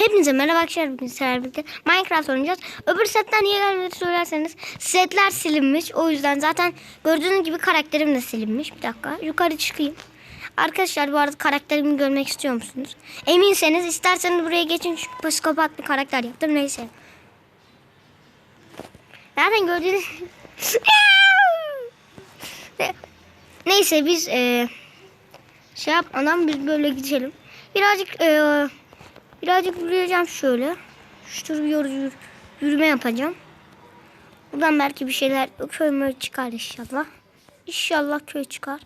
Hepinize merhaba arkadaşlar. Bugün birlikte Minecraft oynayacağız. Öbür setten niye gelmedi söylerseniz setler silinmiş. O yüzden zaten gördüğünüz gibi karakterim de silinmiş. Bir dakika yukarı çıkayım. Arkadaşlar bu arada karakterimi görmek istiyor musunuz? Eminseniz isterseniz buraya geçin çünkü psikopat bir karakter yaptım. Neyse. Zaten gördüğünüz... Neyse biz e, şey yapmadan biz böyle gidelim. Birazcık e, birazcık yürüyeceğim şöyle. Şurada bir yürü, yürüme yapacağım. Buradan belki bir şeyler köy çıkar inşallah. İnşallah köy çıkar.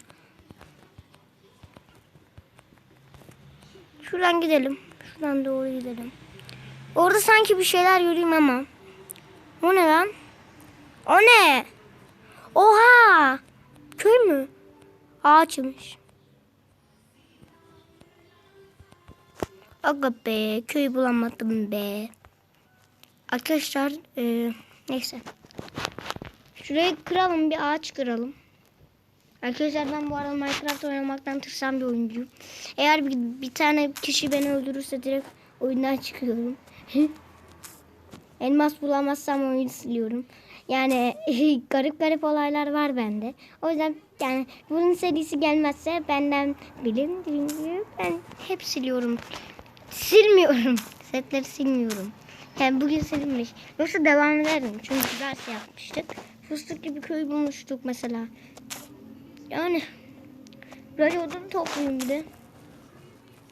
Şuradan gidelim. Şuradan doğru gidelim. Orada sanki bir şeyler göreyim ama. O ne lan? O ne? Oha! Köy mü? Ağaçmış. Aga be köy bulamadım be. Arkadaşlar e, neyse. Şurayı kıralım bir ağaç kıralım. Arkadaşlar ben bu arada Minecraft oynamaktan tırsan bir oyuncuyum. Eğer bir, bir tane kişi beni öldürürse direkt oyundan çıkıyorum. Elmas bulamazsam oyunu siliyorum. Yani garip garip olaylar var bende. O yüzden yani bunun serisi gelmezse benden bilin. Ben hep siliyorum. Silmiyorum. Setleri silmiyorum. Yani bugün silinmiş. Yoksa devam ederim. Çünkü ders yapmıştık. Fıstık gibi köy bulmuştuk mesela. Yani böyle odun toplayayım bir de.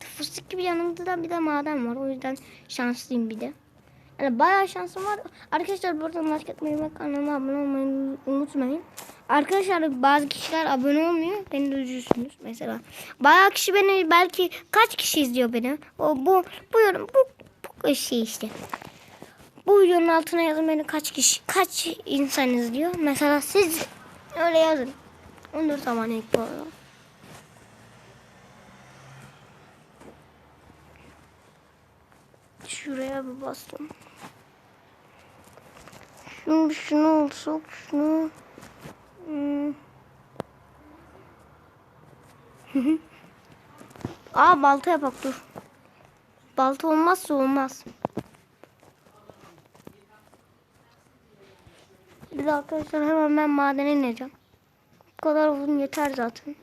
Fıstık gibi yanımda da bir de maden var. O yüzden şanslıyım bir de. Yani bayağı şansım var. Arkadaşlar burada like atmayı ve kanalıma abone olmayı unutmayın. Arkadaşlar bazı kişiler abone olmuyor. Beni de üzüyorsunuz mesela. Bayağı kişi beni belki kaç kişi izliyor beni. O bu bu yorum bu bu şey işte. Bu videonun altına yazın beni kaç kişi kaç insan izliyor. Mesela siz öyle yazın. 14 abone ilk bu. Şuraya bir bastım. Şunu şunu olsak şunu. Hmm. Aa balta yapak dur. Balta olmazsa olmaz. Bir arkadaşlar hemen ben madene ineceğim. Bu kadar uzun yeter zaten.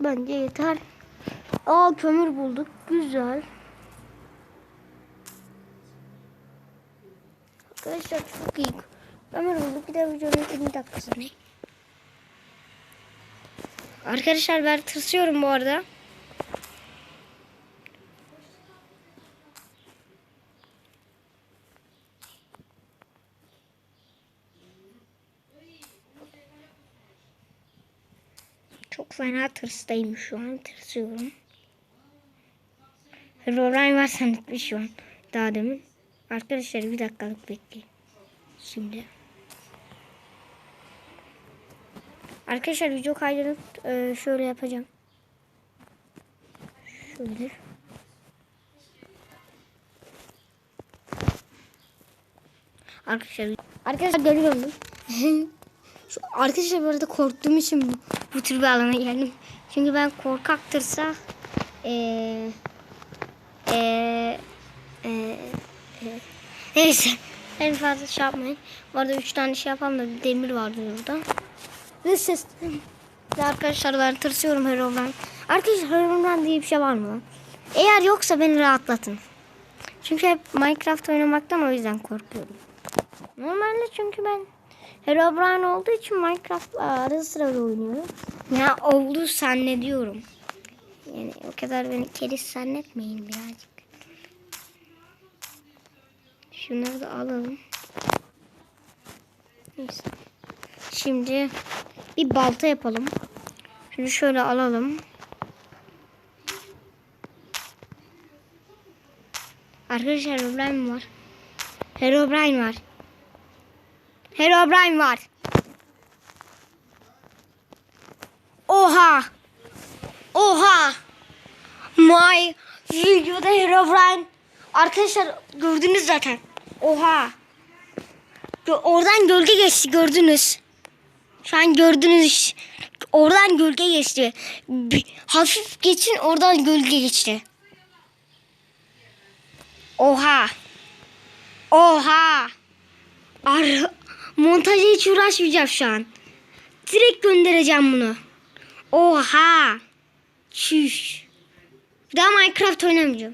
Bence yeter. Aa kömür bulduk. Güzel. Arkadaşlar çok iyi. Kömür bulduk. Bir de videonun 20 dakikasını. Arkadaşlar ben tırsıyorum bu arada. Çok fena tırstayım şu an. Tırsıyorum. Herobrine var zannetmiş şu an. Daha demin. Arkadaşlar bir dakikalık bekleyin. Şimdi. Arkadaşlar video kaydını e, şöyle yapacağım. Şöyle. Arkadaşlar arkadaşlar görüyorum. Şu arkadaşlar bu arada korktuğum için bu, bu tür bir alana geldim. Çünkü ben korkaktırsa eee eee eee neyse en fazla şey yapmayın. Bu arada üç tane şey yapalım da bir demir vardı burada. Ve arkadaşlar ben tırsıyorum Herobrine. Arkadaşlar Herobrine diye bir şey var mı? Eğer yoksa beni rahatlatın. Çünkü hep Minecraft oynamaktan o yüzden korkuyorum. Normalde çünkü ben Herobrine olduğu için Minecraft'la ara sıra oynuyorum. Ya oldu zannediyorum. Yani o kadar beni keriz zannetmeyin birazcık. Şunları da alalım. Neyse. Şimdi bir balta yapalım. Şunu şöyle alalım. Arkadaşlar Herobrine var. Herobrine var. Herobrine var. Oha. Oha. My videoda Herobrine. Arkadaşlar gördünüz zaten. Oha. Oradan gölge geçti gördünüz. Şu an gördünüz. oradan gölge geçti. Bir, hafif geçin oradan gölge geçti. Oha. Oha. Ar montaja hiç uğraşmayacağım şu an. Direkt göndereceğim bunu. Oha. Çüş. Daha Minecraft oynamayacağım.